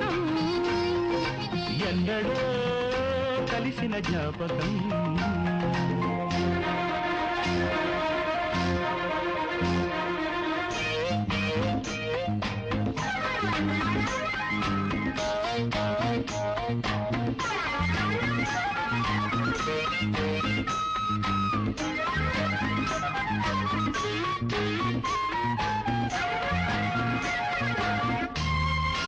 జ్ఞాపకం ఎన్నడో కలిసిన జ్ఞాపకం